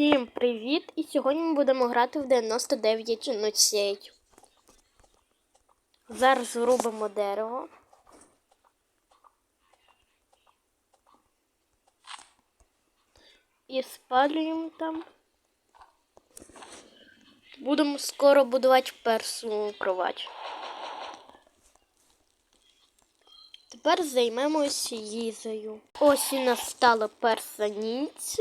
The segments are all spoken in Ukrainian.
Всім привіт! І сьогодні ми будемо грати в 99 ночей. Зараз рубимо дерево. І спалюємо там. Будемо скоро будувати першу кровать. Тепер займемося їзою. Ось і настала перша ніч.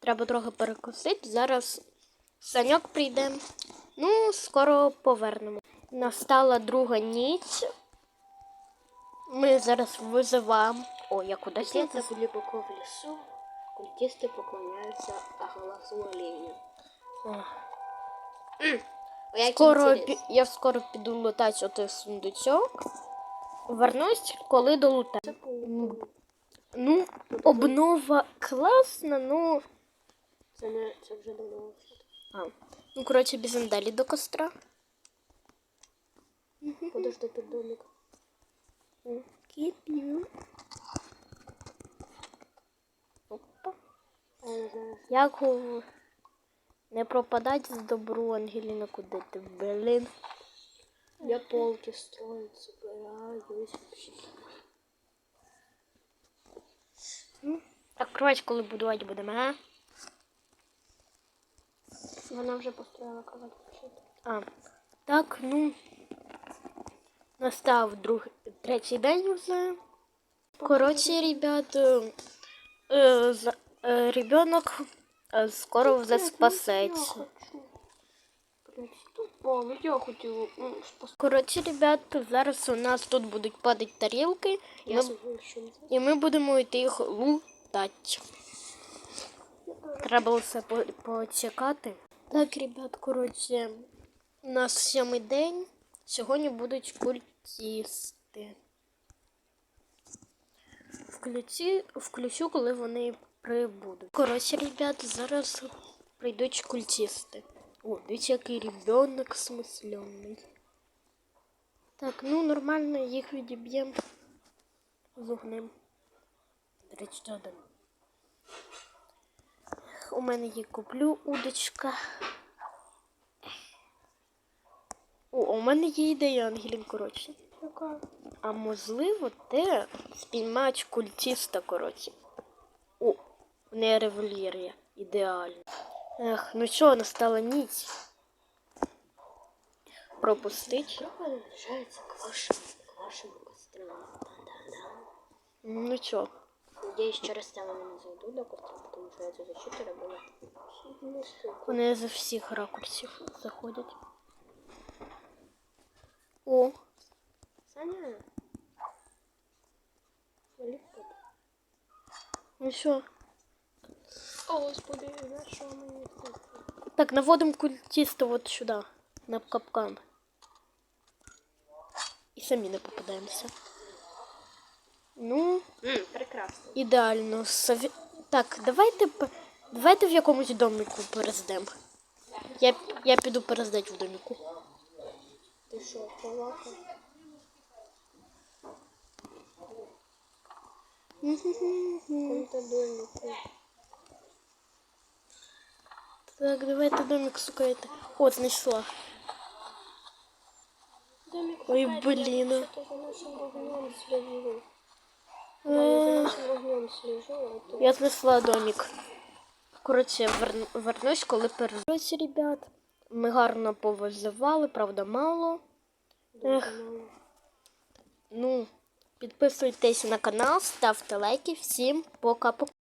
Треба трохи перекусити. Зараз саньок прийде. Ну, скоро повернемо. Настала друга ніч. Ми зараз визиваємо. О, я кудись лізу. глубоко в лесу культисты поклоняются голосу оленя. Скоро пі- я скоро піду лутати отой сундучок. Вернусь, коли долутаю. Ну, обнова класна, ну. Це не це вже давно. А. Ну, коротше, біжимо далі до костра. Подожди тут домик. Кіп'ю. Опа. А. Як не пропадать з добру, Ангеліна, куди ти, блін. Я полки строю, собираю, весь вообще. Так, кровать, коли будувати будемо, а? Вона вже построїла кровать. А. Так, ну. Настав друг, третій день вже. Коротше, ребят, за- е, ребенок е, скоро вже спасеться. ну. Коротше, ребят, зараз у нас тут будуть падати тарілки, і ми, і ми будемо йти їх лутати. Треба все почекати. Так, ребят, коротше, у нас сьомий день. Сьогодні будуть культісти. Включи, включу, коли вони прибудуть. Коротше, ребят, зараз прийдуть культісти. О, дивіться, який ребенок смисленний. Так, ну нормально їх відіб'ємо з огнем. До речі, один. У мене є куплю удочка. О, у мене є ідея, Ангелін, коротше. А можливо, те спіймач культіста, коротше. О, в неї револьвер є. Ідеально. Ех, ну що, настала ніч. Пропустить. Що приближається к вашому, к костру? Ну що, Надеюсь, через це вони не зайдуть до костра, тому що я цю защиту робила. Ну, сука. вони з всіх ракурсів заходять. О, Саня. Валік тут. ну що? О, господи, на що мені тут? Так, наводимо культиста от сюди, на капкан. І самі не попадаємося. Ну, Ммм, прекрасно. ідеально. Сові... Так, давайте п- давайте в якомусь домику перездемо. Я, я піду перездати в домику. Ти що, полака? Домику. Так, давайте домик шукайте. От, знайшла. Домик Ой, блін. Что-то за нашим огнем слежу. Е, Я за нашим огнем слежу, а то... Я знайшла домик. Коротше, вер... вернусь, коли перездаю. Ребят, ми гарно повизивали, правда, мало. Ех. Ну, підписуйтесь на канал, ставте лайки. Всім пока-пока.